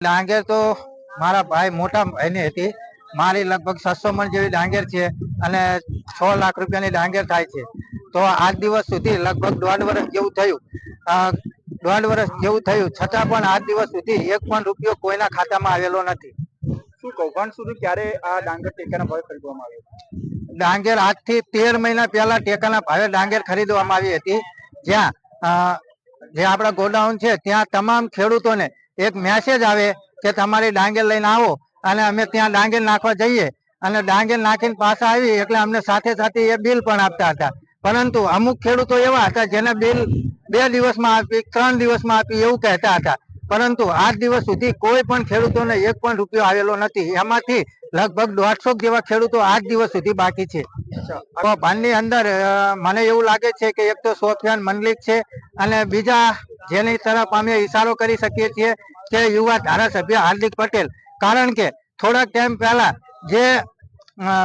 ડાંગર તો મારા ભાઈ મોટા ભાઈની હતી. મારી લગભગ છસો મણ જેવી ડાંગર છે અને છ લાખ રૂપિયાની ડાંગર થાય છે. તો આજ દિવસ સુધી લગભગ દોઢ વર્ષ જેવું થયું. દોઢ વર્ષ જેવું થયું. છતાં પણ આજ દિવસ સુધી એક પણ રૂપિયો કોઈના ખાતામાં આવેલો નથી. શું કૌભાંડ સુધી ક્યારે આ ડાંગર ટેકાના ભાવે ખરીદવામાં આવ્યો? ડાંગેર આજથી તેર મહિના પહેલા ટેકાના ભાવે ડાંગર ખરીદવામાં આવી હતી. જ્યાં જે આપણા ગોડાઉન છે ત્યાં તમામ ખેડૂતોને એક મેસેજ આવે કે તમારી ડાંગર લઈને આવો અને અમે ત્યાં ડાંગર નાખવા જઈએ. અને ડાંગર નાખીને પાછા આવી એટલે અમને સાથે સાથે એ બિલ પણ આપતા હતા. પરંતુ અમુક ખેડૂતો એવા હતા જેને બિલ બે દિવસમાં આપી, ત્રણ દિવસમાં આપી એવું કહેતા હતા. પરંતુ આજ દિવસ સુધી કોઈ પણ ખેડૂતોને એક પણ રૂપિયો આવેલો નથી. એમાંથી લગભગ દોઢસો જેવા ખેડૂતો આજ દિવસ સુધી બાકી છે. તો ભાનની અંદર મને એવું લાગે છે કે એક તો સોફિયાન મંડલિક છે અને બીજા જેની તરફ અમે ઈશારો કરી શકીએ છીએ કે યુવા ધારાસભ્ય હાર્દિક પટેલ. કારણ કે થોડાક ટાઈમ પહેલા જે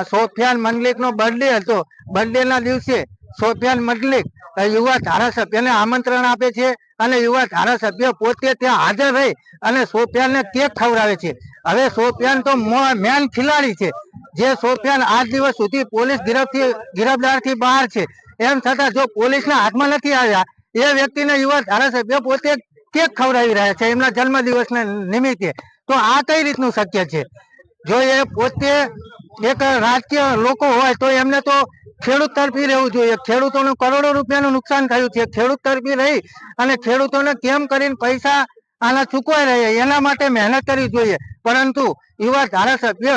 સોફિયાન મંડલિક નો બર્થડે હતો બર્થડે ના દિવસે સોફિયાન મનલિક અ, યુવા ધારાસભ્યને આમંત્રણ આપે છે અને યુવા ધારાસભ્ય પોતે ત્યાં હાજર રહી અને સોફિયાનને કેક ખવડાવે છે. હવે સોફિયાન તો મેન ખિલાડી છે. જે સોફિયાન આજ દિવસ સુધી પોલીસ ગિરફથી, ગિરફદારથી બહાર છે. એમ છતાં જો પોલીસના હાથમાં નથી આવ્યા, એ વ્યક્તિને યુવા ધારાસભ્ય પોતે કેક ખવડાવી રહ્યા છે એમના જન્મદિવસના નિમિત્તે. તો આ કઈ રીતનું શક્ય છે? જો એ પોતે એક રાજકીય લોકો હોય તો એમને તો ખેડૂત તરફી રહેવું જોઈએ. ખેડૂતોનું કરોડો રૂપિયાનું નુકસાન થયું છે. ખેડૂત તરફી રહી અને ખેડૂતોને કેમ કરીને પૈસા આના ચૂકવાઈ રહે એના માટે મહેનત કરવી જોઈએ. પરંતુ યુવા ધારાસભ્ય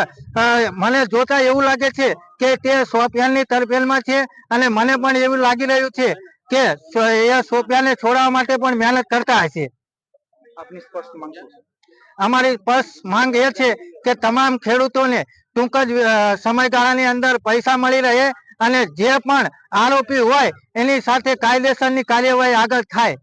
મને જોતા એવું લાગે છે કે તે સોપિયાનની તરફેલમાં છે અને મને પણ એવું લાગી રહ્યું છે કે એ સોફિયાને છોડાવવા માટે પણ મહેનત કરતા હશે. આપની સ્પષ્ટ માંગ અમારી બસ માંગ એ છે કે તમામ ખેડૂતોને ટૂંક જ સમયગાળાની અંદર પૈસા મળી રહે અને જે પણ આરોપી હોય એની સાથે કાયદેસરની કાર્યવાહી આગળ થાય.